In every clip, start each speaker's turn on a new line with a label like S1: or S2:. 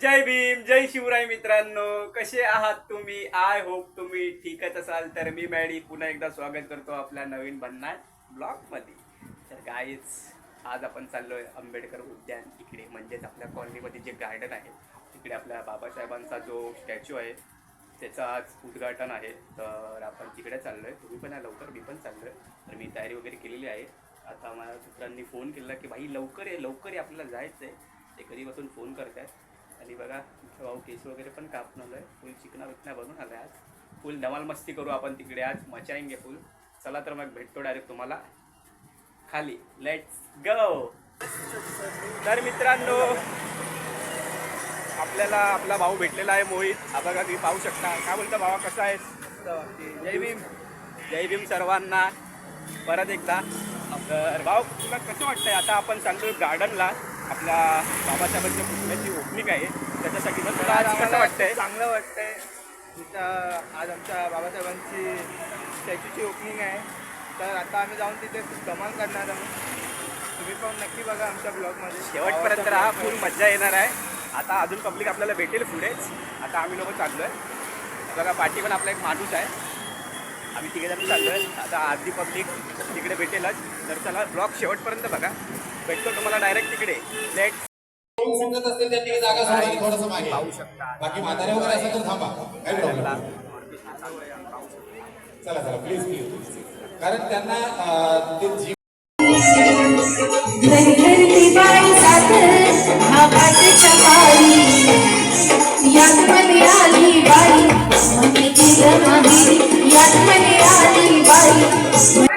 S1: जय भीम जय शिवराय मित्रांनो. कसे आहात तुम्ही? आय होप तुम्ही ठीकच असाल. तर मी मॅडी पुन्हा एकदा स्वागत करतो आपल्या नवीन भन्नाट ब्लॉगमध्ये. तर गाईच आज आपण चाललोय आंबेडकर उद्यान इकडे म्हणजेच आपल्या कॉलनीमध्ये जे गार्डन आहे तिकडे आपल्या बाबासाहेबांचा जो स्टॅच्यू आहे त्याचं आज उद्घाटन आहे. तर आपण तिकडे चाललोय. तुम्ही पण या लवकर मी पण चाललोय. तर मी तयारी वगैरे केलेली आहे. आता माझ्या मित्रांनी फोन केला की भाई लवकर आहे लवकर आहे आपल्याला जायचं आहे ते कधीपासून फोन करतात खाली बघा. इथे भाऊ केस वगैरे पण कापून आहे. फुल चिकना विकना बनून आलं आज. फुल धमाल मस्ती करू आपण तिकडे आज. मचाएंगे फुल. चला तर मग भेटतो डायरेक्ट तुम्हाला. खाली. लेट्स गो तर मित्रांनो आपल्याला आपला भाऊ भेटलेला आहे मोहित. हा बघा तुम्ही पाहू शकता. काय बोलता भावा कसा आहे जय भीम. जय भीम सर्वांना. परत एकदा. तर भाऊ तुला कसं वाटतंय? आता आपण सांगतो गार्डनला आपल्या बाबासाहेबांच्या पुतळ्याची ओपनिंग आहे. त्याच्यासाठी मग तुला आज कसं वाटतंय.
S2: चांगलं वाटतंय. तिथं आज आमच्या बाबासाहेबांची स्टॅच्यूची ओपनिंग आहे. तर आता आम्ही जाऊन तिथे धमाल करणार आहोत. तुम्ही पण नक्की बघा आमच्या ब्लॉगमध्ये
S1: शेवटपर्यंत राहा फुल मजा येणार आहे. आता अजून पब्लिक आपल्याला भेटेल पुढेच. आता आम्ही लोक चाललोय. बघा पाठी पण आपला एक माणूस आहे. आम्ही तिघे जण चाललोय. आता अर्धी पब्लिक तिकडे भेटेलच. तर चला ब्लॉग शेवटपर्यंत बघा. भेटतो तुम्हाला डायरेक्ट तिकडे. लेट
S3: कोण समजत असते त्या ठिकाणी जागा सोडा आणि थोडंसं मागे.
S1: पाहू शकता.
S3: बाकी म्हातारे वगैरे असेल तर थांबा. काही प्रॉब्लेम चला. चला प्लीज प्लीज कारण त्यांना ते जीव
S4: धरती बाई साथ हा पाठच्या बाई यात मध्ये आली बाई मग तिला नाही यात मध्ये आली बाई.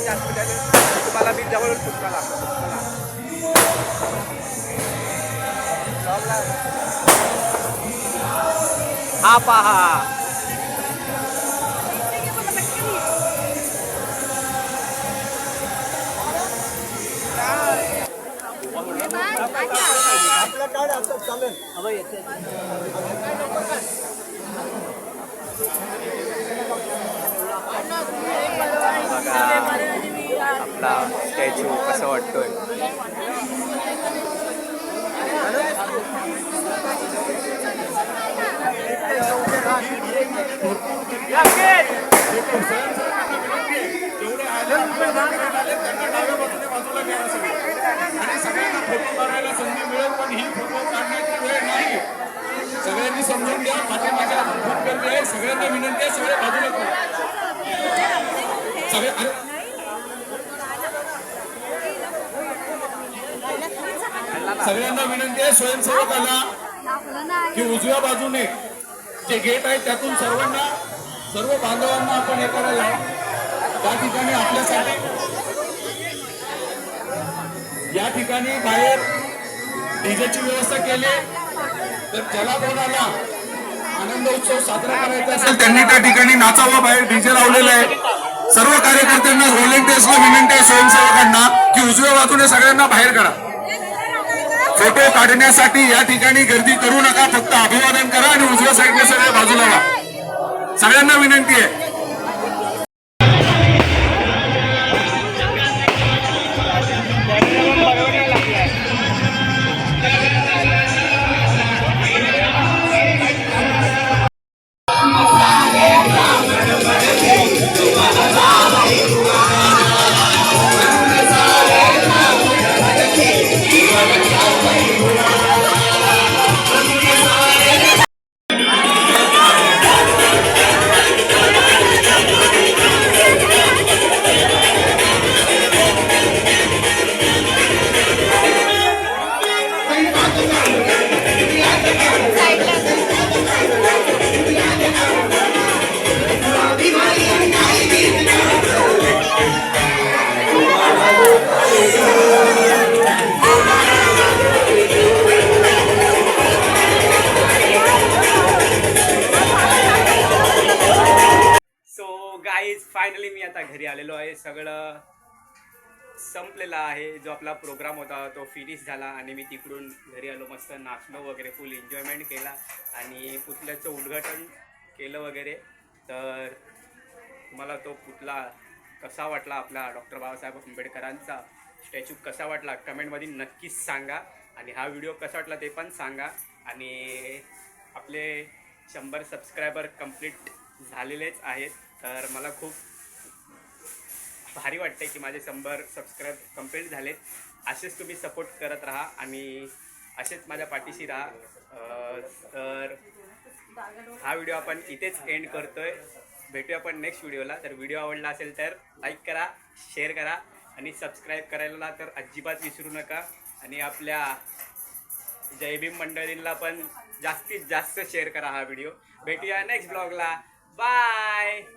S1: এই হসপিটালে পালা বীর যাবার পালা apa Bye. आपला स्टॅच्यू कसं वाटतोय?
S5: सगळ्यांनी समजून घ्या माझ्या माझ्या सगळ्यांना विनंती आहे सगळ्या बाजूला सगळे सगळ्यांना विनंती आहे स्वयंसेवकाला की उजव्या बाजूने जे गेट आहे त्यातून सर्वांना सर्व बांधवांना आपण हे करायला त्या ठिकाणी आपल्यासाठी या ठिकाणी बाहेर डीजेची व्यवस्था केली तर ज्याला कोणाला आनंद उत्सव साजरा करायचा असेल त्यांनी त्या ठिकाणी नाचावं बाहेर डीजे लावलेला आहे. सर्व कार्यकर्त्यांना व्हॉलेंटियर्सला विनंती आहे स्वयंसेवकांना की उजव्या बाजूने सगळ्यांना बाहेर करा फोटो काढण्यासाठी या ठिकाणी गर्दी करू नका फक्त अभिवादन करा आणि उजव्या साईडने सगळे बाजूला सगळ्यांना विनंती आहे.
S1: फायनली मी आता घरी आलेलो आहे. सगळं संपलेला आहे. जो आपला प्रोग्राम होता तो फिनिश झाला आणि मी तिकडून घरी आलो मस्त नाचलो वगैरे फुल एन्जॉयमेंट केला आणि पुतल्याचं उद्घाटन केलं वगैरे. तर तुम्हाला तो पुतला कसा वाटला? आपला डॉक्टर बाबासाहेब आंबेडकरांचा स्टॅच्यू कसा वाटला? कमेंटमध्ये नक्कीच सांगा आणि हा व्हिडिओ कसा वाटला ते पण सांगा. आणि आपले शंभर सबस्क्रायबर कंप्लीट झालेलेच आहेत. तर मला खूप भारी वाटते की माझे शंभर सबस्क्राईब कंप्लीट झालेत. असेच तुम्ही सपोर्ट करत राहा आणि असेच माझ्या पाठीशी राहा. तर हा व्हिडिओ आपण इथेच एंड करतोय. भेटूया आपण नेक्स्ट व्हिडिओला तर व्हिडिओ आवडला असेल तर लाईक करा शेअर करा आणि सबस्क्राईब करायला तर अजिबात विसरू नका. आणि आपल्या जय भीम मंडळींना पण जास्तीत जास्त शेअर करा हा व्हिडिओ भेटूया नेक्स्ट ब्लॉगला बाय